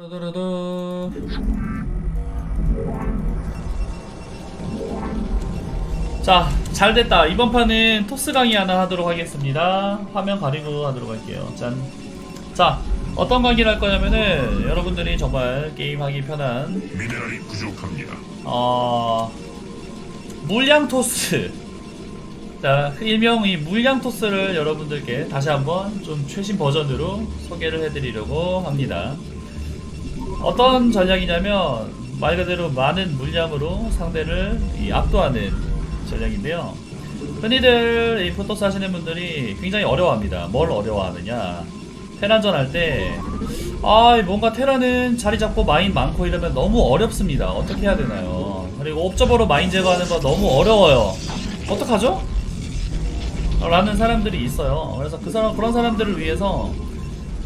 두두두두. 자, 잘 됐다. 이번 판은 토스 강의 하나 하도록 하겠습니다. 화면 가리고 하도록 할게요. 짠. 자, 어떤 강의를 할 거냐면은 여러분들이 정말 게임하기 편한 미네랄이 부족합니다. 어, 물량 토스. 자, 일명 이 물량 토스를 여러분들께 다시 한번 좀 최신 버전으로 소개를 해드리려고 합니다. 어떤 전략이냐면 말 그대로 많은 물량으로 상대를 이 압도하는 전략인데요. 흔히들 이 포토스 하시는 분들이 굉장히 어려워합니다. 뭘 어려워하느냐? 테란전 할 때, 아, 뭔가 테란은 자리 잡고 마인 많고 이러면 너무 어렵습니다. 어떻게 해야 되나요? 그리고 옵저버로 마인 제거하는 거 너무 어려워요. 어떡하죠? 라는 사람들이 있어요. 그래서 그 사람, 그런 사람들을 위해서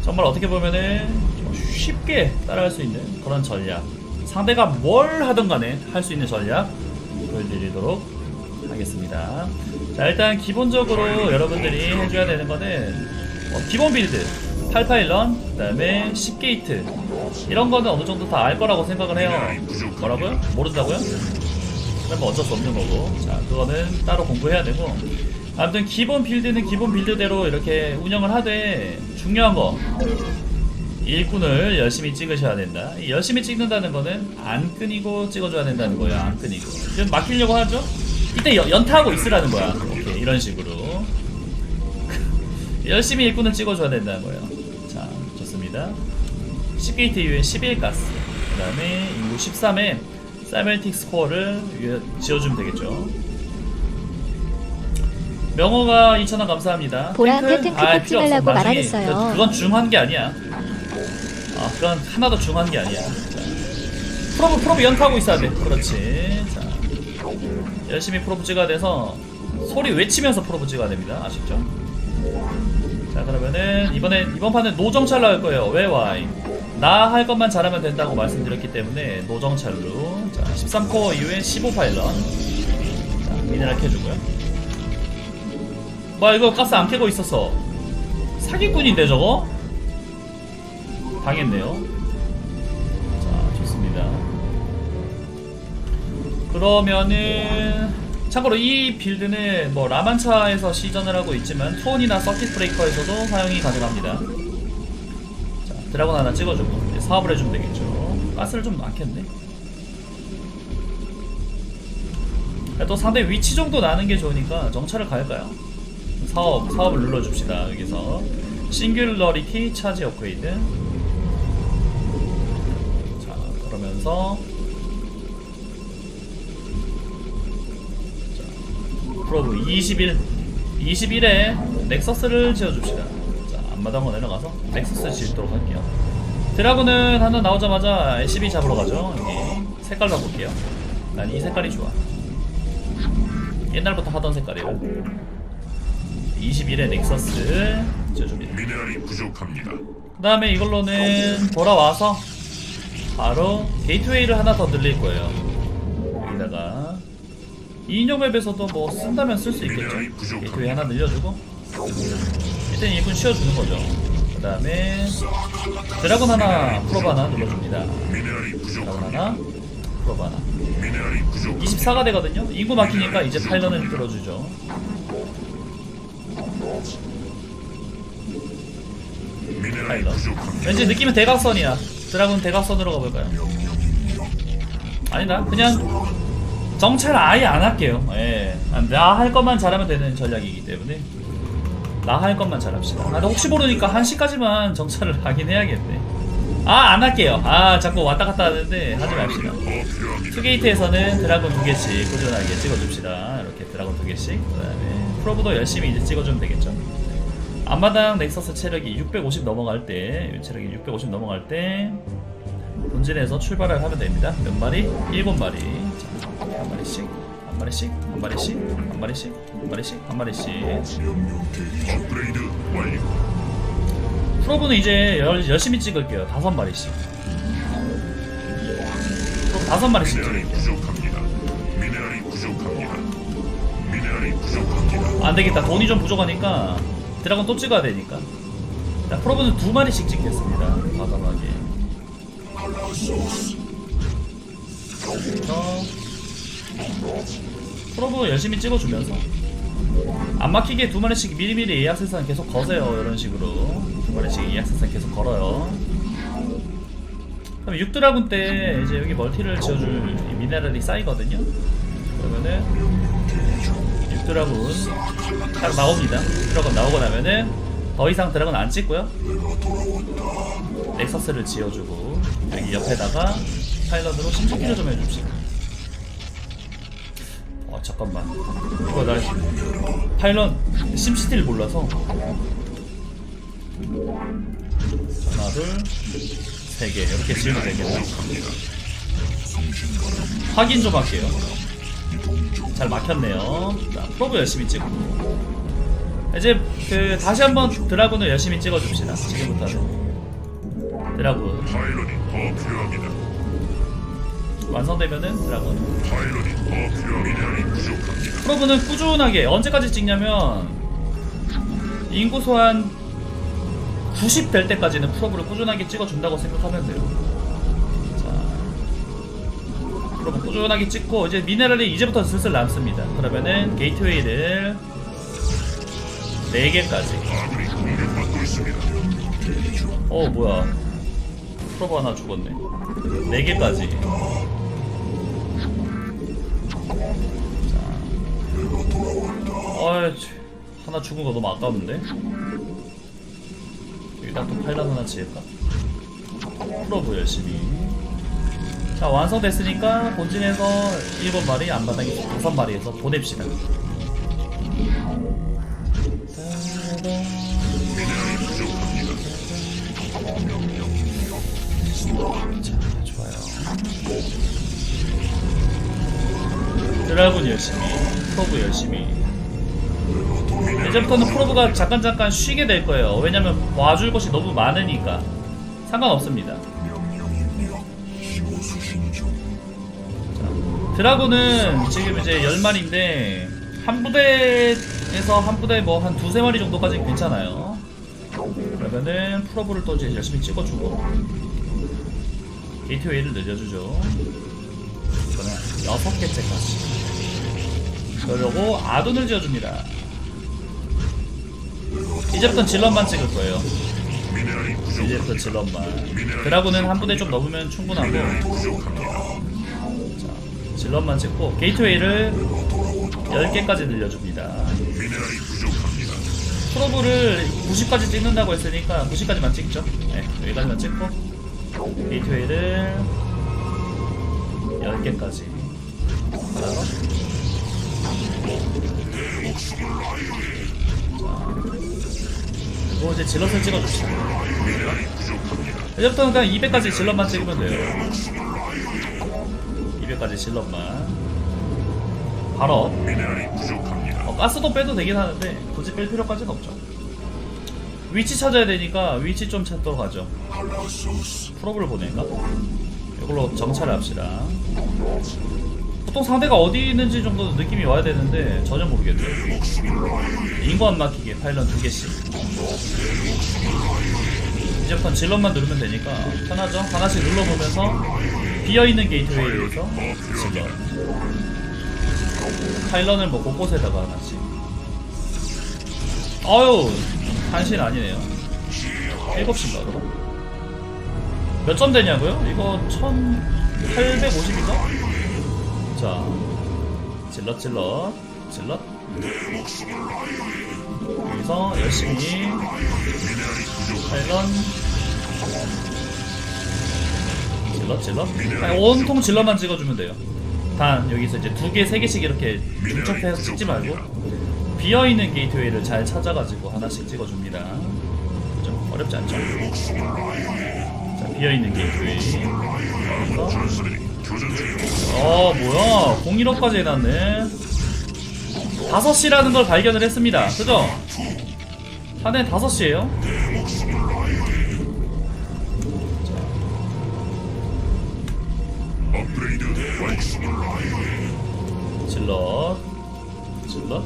정말 어떻게 보면은 좀 쉽게 따라할 수 있는 그런 전략. 상대가 뭘 하든 간에 할 수 있는 전략 보여드리도록 하겠습니다. 자, 일단 기본적으로 여러분들이 해줘야 되는 거는 어, 기본 빌드, 88런, 그 다음에 10게이트. 이런 거는 어느 정도 다 알 거라고 생각을 해요. 뭐라고요? 모른다고요? 그러면 어쩔 수 없는 거고. 자, 그거는 따로 공부해야 되고. 아무튼 기본 빌드는 기본 빌드대로 이렇게 운영을 하되 중요한 거 일꾼을 열심히 찍으셔야 된다. 이 열심히 찍는다는 거는 안 끊이고 찍어줘야 된다는 거예요. 안 끊이고. 지금 막히려고 하죠? 이때 연- 연타하고 있으라는 거야. 오케이, 이런 식으로. 열심히 일꾼을 찍어줘야 된다는 거예요. 자, 좋습니다. 10게이트 이후에 11가스. 그 다음에 인구 13에 사이멜틱 스코어를 지어주면 되겠죠. 명호가 2,000원 감사합니다. 보라한테 탱크? 탱크 아, 필요 없어. 말라고 나중에 말하겠어요. 그- 그건 중요한 게 아니야. 아, 그건 하나도 중요한 게 아니야. 자, 프로브, 프로브 연타하고 있어야 돼. 그렇지. 자, 열심히 프로브 찍어야 돼서 소리 외치면서 프로브 찍어야 됩니다. 아시죠? 자, 그러면은 이번에 이번 판은 노정찰로 할 거예요. 왜 와이? 나 할 것만 잘하면 된다고 말씀드렸기 때문에 노정찰로. 자, 13코어 이후에 15 파일런. 자, 미네랄 캐주고요. 뭐 이거 가스 안 캐고 있었어. 사기꾼인데 저거? 당했네요. 자, 좋습니다. 그러면은 참고로 이 빌드는 뭐 라만차에서 시전을 하고 있지만 투온이나 서킷 브레이커에서도 사용이 가능합니다. 자, 드라곤 하나 찍어주고 이제 사업을 해주면 되겠죠. 가스를 좀 많겠네. 또 상대 위치 정도 나는 게 좋으니까 정찰을 갈까요? 사업, 사업을 눌러줍시다. 여기서 싱귤러리티 차지 업그레이드. 그러면서 프로브 21 21에 넥서스를 지어줍시다. 자, 앞마당으로 내려가서 넥서스 짓도록 할게요. 드라군은 하나 나오자마자 SCB 잡으러 가죠. 여기 색깔 바꿀게요. 난 이 색깔이 좋아. 옛날부터 하던 색깔이에요. 21에 넥서스 지어줍니다. 미네랄이 부족합니다. 그 다음에 이걸로는 돌아와서 바로 게이트웨이를 하나 더 늘릴 거예요. 여기다가 2인용 맵에서도 뭐 쓴다면 쓸 수 있겠죠. 게이트웨이 하나 늘려주고 일단 일꾼 씌워주는 거죠. 그 다음에 드라곤 하나 프로브 하나 눌러줍니다. 드라곤. 하나 프로브 하나 미네랄이 부족합니다. 24가 되거든요. 인구 막히니까 이제 파일런을. 미네랄이 파일런. 왠지 느낌은 대각선이야. 드라군 대각선으로 가볼까요? 아니다. 그냥 정찰 아예 안 할게요. 예. 나 할 것만 잘하면 되는 전략이기 때문에 나 할 것만 잘합시다. 아, 근데 혹시 모르니까 1시까지만 정찰을 하긴 해야겠네. 아, 안 할게요. 아, 자꾸 왔다 갔다 하는데 하지 맙시다. 투게이트에서는 드라곤 두 개씩 꾸준하게 찍어줍시다. 이렇게 드라곤 두 개씩. 그 다음에 프로브도 열심히 이제 찍어주면 되겠죠. 앞마당 넥서스 체력이 650 넘어갈 때, 체력이 650 넘어갈 때 본진에서 출발을 하면 됩니다. 몇 마리? 7마리. 자, 한 마리씩, 한 마리씩, 한 마리씩, 한 마리씩, 한 마리씩, 한 마리씩. 프로브는 이제 열, 열심히 찍을게요. 다섯 마리씩. 다섯 마리씩 찍을게요. 부족합니다. 미네랄이 부족합니다. 미네랄이 부족합니다. 안 되겠다. 돈이 좀 부족하니까 드라곤 또 찍어야 되니까. 자, 프로브는 두 마리씩 찍겠습니다. 과감하게. 프로브 열심히 찍어주면서 안 막히게 두 마리씩 미리미리 예약 생산 계속 거세요 이런 식으로 두 마리씩 예약 생산 계속 걸어요 그럼 6드라군 때 이제 여기 멀티를 지어줄 이 미네랄이 쌓이거든요 그러면은 6 드라군 딱 나옵니다. 드라군 나오고 나면은 더 이상 드라군 안 찍고요. 넥서스를 지어주고 여기 옆에다가 파일럿으로 심시키를 좀 해줍시다. 어 잠깐만. 이거 나 파일럿 심시티를 몰라서. 하나 둘세 개. 이렇게 지으면 되겠다 확인 좀 할게요 잘 막혔네요. 자 프로브 열심히 찍고. 이제 그 다시 한번 드라군을 열심히 찍어줍시다. 지금부터는. 드라군. 완성되면은 드라군. 프로브는 꾸준하게 언제까지 찍냐면 인구수 한90 될 때까지는 프로브를 꾸준하게 찍어준다고 생각하면 돼요. 자, 프로브 꾸준하게 찍고 이제 미네랄이 이제부터 슬슬 남습니다. 그러면은 게이트웨이를 4개까지. 아군이 공격받고 있습니다. 어 뭐야? 프로브 하나 죽었네. 4개까지. 어이, 하나 죽은 거 너무 아까운데? 여기다 또 팔단 하나 지을까? 프로브 열심히. 자, 완성됐으니까 본진에서 7 마리, 앞마당에 5 마리에서 보냅시다. 자, 좋아요. 드라군 열심히, 프로브 열심히. 이제부터는 프로브가 잠깐 잠깐 쉬게 될 거예요. 왜냐면 와줄 것이 너무 많으니까 상관없습니다. 자, 드라군은 지금 이제 10마리인데 한 부대에서 한 부대 뭐 한 두세 마리 정도까지 괜찮아요. 그러면은 프로브를 또 이제 열심히 찍어주고 게이트웨이를 늘려주죠. 이거는 여섯 개째까지. 그러고 아둔을 지어줍니다. 이제부터 질럿만 찍을 거예요. 이제부터 질럿만. 드라군은 한 부대 좀 넘으면 충분하고. 자, 질럿만 찍고 게이트웨이를 10개까지 늘려줍니다. 프로브를 90까지 찍는다고 했으니까 90까지만 찍죠. 네, 여기까지만 찍고 게이트웨이를 10개까지 하나 더. 자, 그리고 이제 질럿을 찍어줍시다. 이제부터는 그냥 200까지 질럿만 찍으면 돼요. 200까지 질럿만. 바로. 어, 가스도 빼도 되긴 하는데 굳이 뺄 필요까지는 없죠. 위치 찾아야 되니까 위치 좀 찾도록 하죠. 프로브를 보낼까? 이걸로 정찰을 합시다. 보통 상대가 어디 있는지 정도 느낌이 와야 되는데 전혀 모르겠네요. 인구 안 막히게 파일럿 두 개씩. 이제부터 질럿만 누르면 되니까 편하죠? 하나씩 눌러보면서 비어있는 게이트웨이에서 질럿. 파일런을 뭐 곳곳에다가 하나씩. 아유, 한신 아니네요. 7시인가, 그럼? 몇 점 되냐고요? 이거 1850인가? 자, 질럿, 질럿, 질럿. 여기서 열심히 파일런 질럿, 질럿. 아니, 온통 질럿만 찍어주면 돼요. 단 여기서 이제 두 개, 세 개씩 이렇게 중첩해서 찍지 말고 비어 있는 게이트웨이를 잘 찾아가지고 하나씩 찍어줍니다. 좀 어렵지 않죠? 자, 비어 있는 게이트웨이. 그래서 어 뭐야? 01호까지 해놨네. 5시라는 걸 발견을 했습니다. 그죠? 하네 5시에요? 업그레이드 완료. 질럿. 질럿?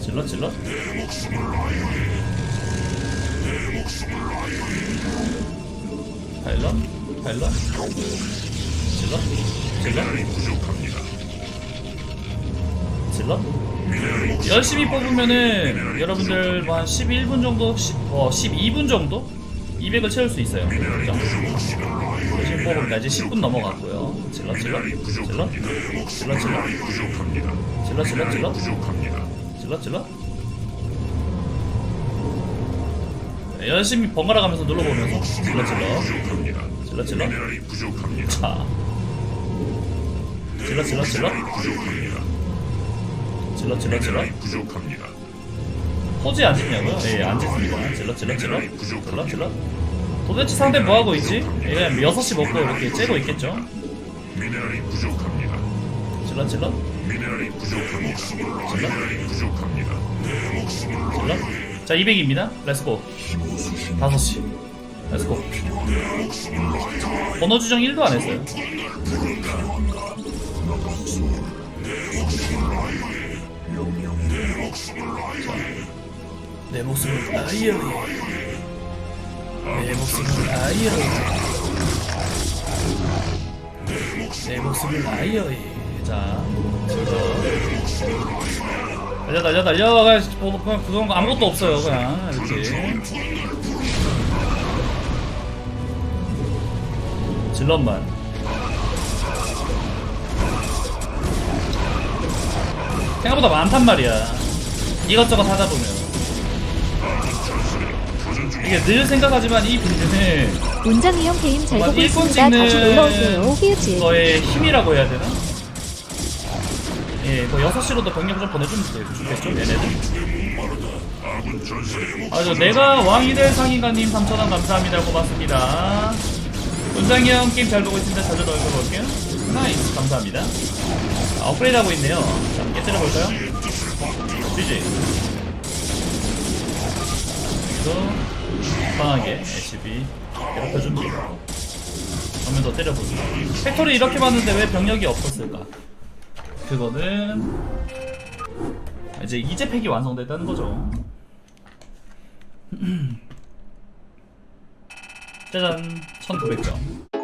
질럿 질럿? 파일럿 파일럿 질러 질러 부족합니다. 질러 열심히 뽑으면은 여러분들 뭐한 11분 정도 10, 어 12분 정도 200을 채울 수 있어요 그죠? 열심히 뽑으면 이제 10분 넘어갔고요 질러 질러 미네랄이 질러. 질러 질러. 질러 질러 질러. 질러 질러 네, 열심히 번갈아 가면서 눌러보면서 질러 질러. 질러 질러 미네랄이 부족합니다. 자 질러 질러 질러 부족합니다. 질러 질러 질러 미네랄이 부족합니다. 포즈에 안 찍냐고요? 예, 안 찍습니다. 질러, 질러, 질러. 질러, 질러. 도대체 상대 뭐하고 있지? 예, 그냥 6시 먹고 이렇게 째고 있겠죠? 미네랄이 부족합니다. 질러, 질러. 미네랄이 부족합니다. 미네랄이 부족합니다. 질러. 자, 200입니다. 렛츠고. 5시. 렛츠고. 번호 주정 1도 안 했어요. 자, 내 목숨을 아이어 내 목숨을 아이어 내 목숨을 아이어 자 달려 달려 달려. 그냥 뭐, 그냥 그건 거 아무것도 없어요 그냥. 이렇게 질럿만 생각보다 많단 말이야 이것저것 하다 보면 이게 늘 생각하지만 이 빌드는 문장이 형 게임 잘 보고 있습니다. 자주 놀러오세요. 거의 힘이라고 해야 되나? 예, 뭐 6시로도 병력 좀 보내주면 돼- 좋겠죠, 얘네들? 아, 저 내가 왕이 될 상인가님 3,000원 감사합니다. 고맙습니다. 문장이 형 게임 잘 보고 있습니다. 자주 놀러볼게요. 나이스, 감사합니다. 아, 업그레이드 하고 있네요. 자, 함께 때려볼까요? GG. 그래서 편하게 HB 괴롭혀줍니다. 한번 더 때려보죠. 팩토리 이렇게 많은데 왜 병력이 없었을까? 그거는 이제 이제 팩이 완성됐다는 거죠. 짜잔. 1900점.